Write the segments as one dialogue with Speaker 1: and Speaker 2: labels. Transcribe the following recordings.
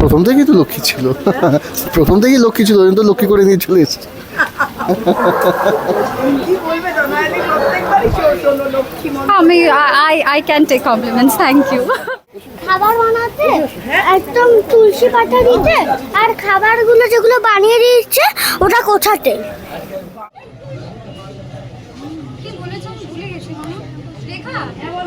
Speaker 1: প্রথম থেকেই তো লক্ষ্মী ছিল। প্রথম থেকেই লক্ষ্মী ছিল ওই তো লক্ষ্মী করে নিয়ে চলে এসেছে।
Speaker 2: আমি I I can take compliments thank you
Speaker 3: খাবার বানাতে একদম তুলসী পাতা দিতে আর খাবারগুলো যেগুলো বানিয়ে দিচ্ছে ওটা কোথাতে
Speaker 2: কি বলেছ আমি ভুলে গেছি মামা রেখা ওই সরু সরু মোমবাতিগুলো দাও না সবাই জ্বালাবে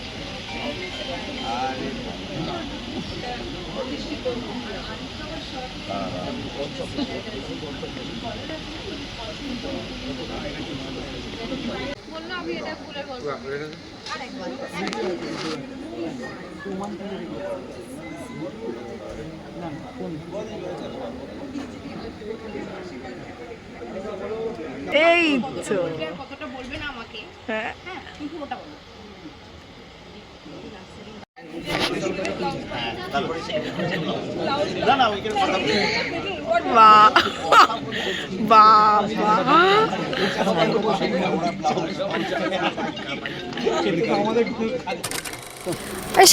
Speaker 2: বলল আমি এটা ভুলে বলব
Speaker 4: এই তো হ্যাঁ বাহ বাহ বাহ
Speaker 2: এই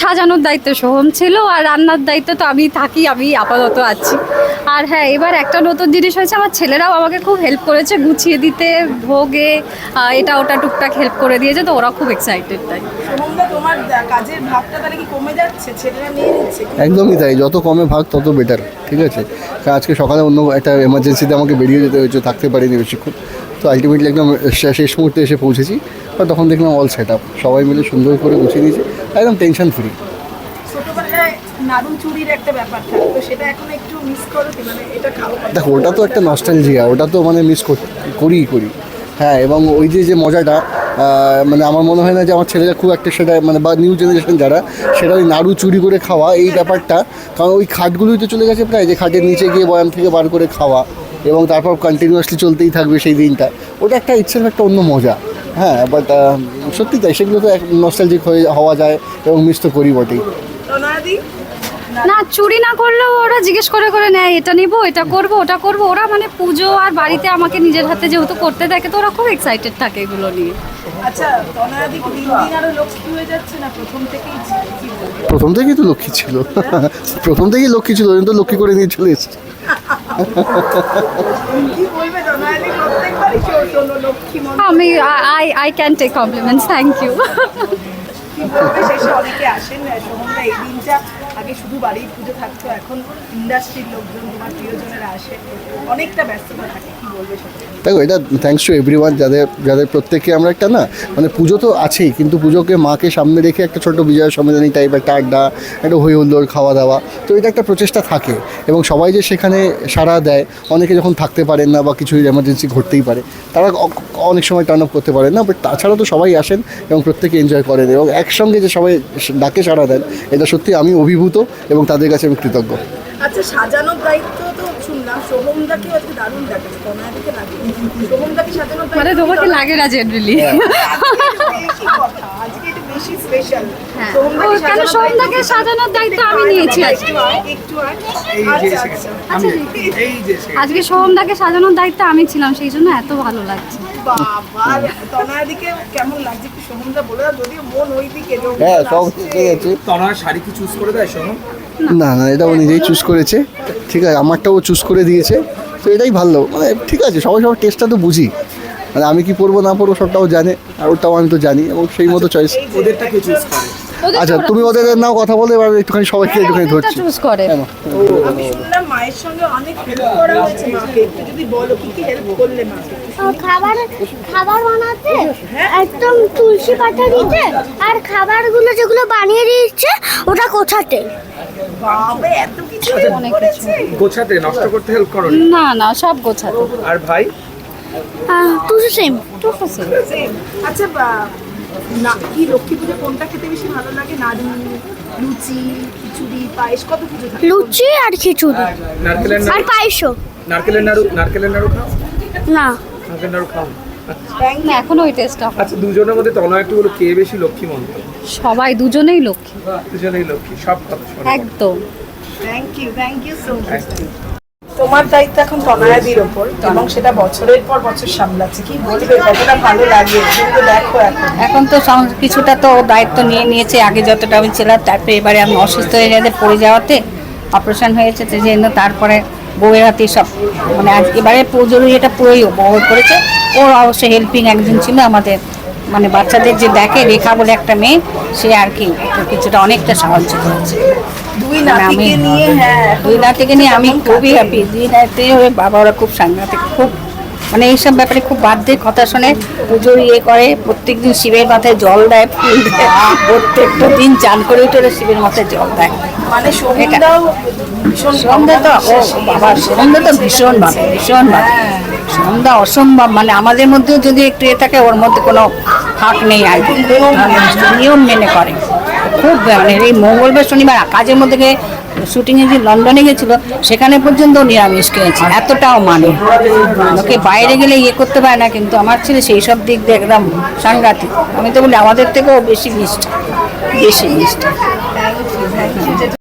Speaker 2: সাজানোর দায়িত্ব সোহম ছিল আর রান্নার দায়িত্ব তো আমি থাকি, আমি আপাতত আছি। আর হ্যাঁ এবার একটা নতুন জিনিস হয়েছে, আমার ছেলেরাও আমাকে খুব হেল্প করেছে গুছিয়ে দিতে, ভোগে এটা ওটা টুকটাক হেল্প করে দিয়েছে, তো ওরা খুব এক্সাইটেড তাই।
Speaker 4: তোমার কাজের ভাগটা তাহলে কি কমে যাচ্ছে? ছেলেরা নিয়ে নিচ্ছে
Speaker 1: একদমই তাই যত কমে ভাগ তত বেটার ঠিক আছে? আজকে সকালে অন্য একটা এমার্জেন্সিতে আমাকে বেরিয়ে যেতে হয়েছে থাকতে পারিনি বেশিক্ষণ। তো আলটিমেটলি একদম শেষ মুহূর্তে এসে পৌঁছেছি বা তখন দেখলাম অল সেট আপ সবাই মিলে সুন্দর করে গুছিয়ে দিয়েছে একদম টেনশন ফ্রি
Speaker 4: করো মানে
Speaker 1: দেখো ওটা তো একটা নস্টালজিয়া ওটা তো মানে মিস করিই করি হ্যাঁ এবং ওই যে যে মজাটা মানে আমার মনে হয় না যে আমার ছেলেরা খুব একটা সেটা মানে বা নিউ জেনারেশন যারা সেটা ওই নাড়ু চুরি করে খাওয়া, এই ব্যাপারটা। কারণ ওই খাটগুলোই তো চলে গেছে প্রায়, যে খাটের নিচে গিয়ে বয়াম থেকে বার করে খাওয়া এবং তারপর কন্টিনিউয়াসলি চলতেই থাকবে সেই দিনটা। ওটা একটা ইচ্ছের একটা অন্য মজা। হ্যাঁ বাট সত্যি তাই, সেগুলো তো এক নস্টালজিক হয়ে হওয়া যায় এবং মিস তো করি বটেই।
Speaker 2: না চুরি না করলেও ওরা জিজ্ঞেস করে করে নেয় এটা নিব এটা করব ওটা করব। ওরা মানে পুজো আর বাড়িতে আমাকে নিজের হাতে যেহেতু করতে থাকে তো ওরা খুব এক্সাইটেড থাকে এগুলো নিয়ে।
Speaker 4: আচ্ছা রনায়াদি দিন দিন আরও লক্ষ্মী হয়ে যাচ্ছে না? প্রথম থেকেই
Speaker 1: প্রথম তো লক্ষ্মী ছিল। প্রথম থেকেই লক্ষ্মী ছিল ওই জন্য তো লক্ষ্মী করে নিয়ে চলে এসেছে।
Speaker 2: আমি I I can take compliments thank you
Speaker 4: কি বলবে শেষে অনেকে আসেন সোমন্দা এই দিনটা আগে শুধু বাড়ির পুজো থাকতো, এখন ইন্ডাস্ট্রির লোকজন তোমার প্রিয়জনেরা আসে, অনেকটা ব্যস্ততা থাকে, কি বলবে
Speaker 1: দেখো, এটা থ্যাংকস টু এভরিওয়ান যাদের যাদের প্রত্যেককে আমরা একটা না মানে পুজো তো আছেই, কিন্তু পুজোকে মাকে সামনে রেখে একটা ছোট্ট বিজয় সম্মেলনী টাইপ একটা আড্ডা একটা হই হুল্লোড় খাওয়া দাওয়া তো এটা একটা প্রচেষ্টা থাকে। এবং সবাই যে সেখানে সাড়া দেয়, অনেকে যখন থাকতে পারেন না বা কিছু এমার্জেন্সি ঘটতেই পারে, তারা অনেক সময় টার্ন আপ করতে পারেন না বাট তাছাড়া তো সবাই আসেন এবং প্রত্যেকে এনজয় করেন এবং একসঙ্গে যে সবাই ডাকে সাড়া দেন, এটা সত্যি আমি অভিভূত এবং তাদের কাছে আমি কৃতজ্ঞ।
Speaker 4: আচ্ছা সাজানোর দায়িত্ব তো শুনলাম। সোহমদাকেও আজকে দারুণ দেখাচ্ছে? রনায়াদিকে লাগে। সোহমদাকে সাজানোর
Speaker 2: মানে তোমাকে লাগে না জেনারেলি
Speaker 4: আজকে একটু বেশি স্পেশাল
Speaker 2: হ্যাঁ। কেন সোমদাকে সাজানোর দায়িত্ব আমি নিয়েছি আজকে।
Speaker 4: আচ্ছা আচ্ছা।
Speaker 2: আজকে সোহমদাকে সাজানোর দায়িত্ব আমি ছিলাম সেই জন্য এত ভালো লাগছে।
Speaker 4: মন
Speaker 1: হ্যাঁ সব
Speaker 5: শাড়ি কি চুজ করে দেয় শোনো
Speaker 1: না না এটা ও নিজেই চুজ করেছে। ঠিক আছে আমারটাও ও চুজ করে দিয়েছে। তো এটাই ভালো। মানে ঠিক আছে সবাই সবার টেস্টটা তো বুঝি। মানে আমি কি পরবো না পরবো সবটাও জানে আর ওটাও আমি তো জানি এবং সেই মতো চয়েস
Speaker 5: ওদেরটা কে চুজ করে?
Speaker 1: আচ্ছা তুমি ওদের নাও কথা বলে এবার একটুখানি সবাইকে একটুখানি ধরছি।
Speaker 2: চুজ করে।
Speaker 4: আমি শুনলাম মায়ের সঙ্গে অনেক হেল্প করা হয়েছে মাকে। একটু যদি বলো কি কি হেল্প করলে মাকে
Speaker 3: খাবার খাবার বানাতে একদম তুলসী পাতা দিতে আর খাবারগুলো যেগুলো বানিয়ে দিচ্ছে ওটা কোথাতে
Speaker 4: বাবা এত কিছু
Speaker 5: গোছাতে নষ্ট করতে হেল্প করো
Speaker 2: না না সব গোছাতো।
Speaker 5: আর ভাই?
Speaker 3: Too same.
Speaker 4: Same. আচ্ছা না কি লক্ষ্মী পুজো কোনটা খেতে বেশি ভালো লাগে? নাড়ু লুচি খিচুড়ি পায়েস কত কিছু
Speaker 3: লুচি আর খিচুড়ি।
Speaker 5: নারকেলের
Speaker 3: আর পায়েসও।
Speaker 5: নারকেলের নাড়ু নারকেলের নাড়ু খাও?
Speaker 3: না।
Speaker 5: নারকেলের নাড়ু খাও।
Speaker 2: না এখনও ওই টেস্টটা
Speaker 5: আচ্ছা দুজনের মধ্যে তনয় একটু কে বেশি লক্ষ্মী মন্ত্র
Speaker 2: সবাই দুজনেই লক্ষ্মী।
Speaker 5: দুজনেই লক্ষ্মী সব কথা
Speaker 2: একদম।
Speaker 4: Thank you thank you so much. তোমার দায়িত্ব এখন তনয়াদির ওপর এবং সেটা বছরের পর বছর সামলাচ্ছে। কি বলবে? কতটা ভালো লাগে? তুমি দেখো এখন।
Speaker 6: এখন তো কিছুটা তো দায়িত্ব নিয়ে নিয়েছে আগে যতটা আমি ছিলাম তারপরে এবারে আমি অসুস্থ হয়ে যাতে পড়ে যাওয়াতে অপারেশন হয়েছে তো জন্য তারপরে বউয়ের হাতে সব মানে আজ এবারে পুজোর এটা পুরোই বউ করেছে। ওর অবশ্যই হেল্পিং একজন ছিল আমাদের মানে বাচ্চাদের যে দেখে রেখা বলে একটা মেয়ে সে আর কি কিছুটা অনেকটা সাহায্য করেছে।
Speaker 4: দুই
Speaker 6: মানে আমি
Speaker 4: নাতিকে নিয়ে হ্যাঁ
Speaker 6: দুই নাতিকে নিয়ে আমি খুবই হ্যাপি দুই নাতি হয়ে বাবা ওরা খুব সাংঘাতিক খুব মানে এইসব ব্যাপারে খুব বাধ্যের কথা শুনে পুজোর ইয়ে করে প্রত্যেক দিন শিবের মাথায় জল দেয় ফুল দেয় প্রত্যেকটা দিন চান করে উঠে শিবের মাথায় জল দেয়।
Speaker 4: মানে
Speaker 6: সন্ধ্যা তো ও বাবা সন্ধ্যা তো ভীষণ ভাবে ভীষণ ভাবে সন্ধ্যা অসম্ভব মানে আমাদের মধ্যেও যদি একটু এ থাকে ওর মধ্যে কোনো ফাঁক নেই আর কি। নিয়ম মেনে করে। খুব মানে এই মঙ্গলবার, শনিবার, কাজের মধ্যে শুটিংয়ে যে লন্ডনে গেছিল, সেখানে পর্যন্ত নিরামিষ খেয়েছে। এতটাও মানে। ওকে বাইরে গেলে ইয়ে করতে পারে না, কিন্তু আমার ছেলে সেই সব দিক দিয়ে একদম সাংঘাতিক। আমি তো বলি, আমাদের থেকেও বেশি মিষ্টি বেশি মিষ্টি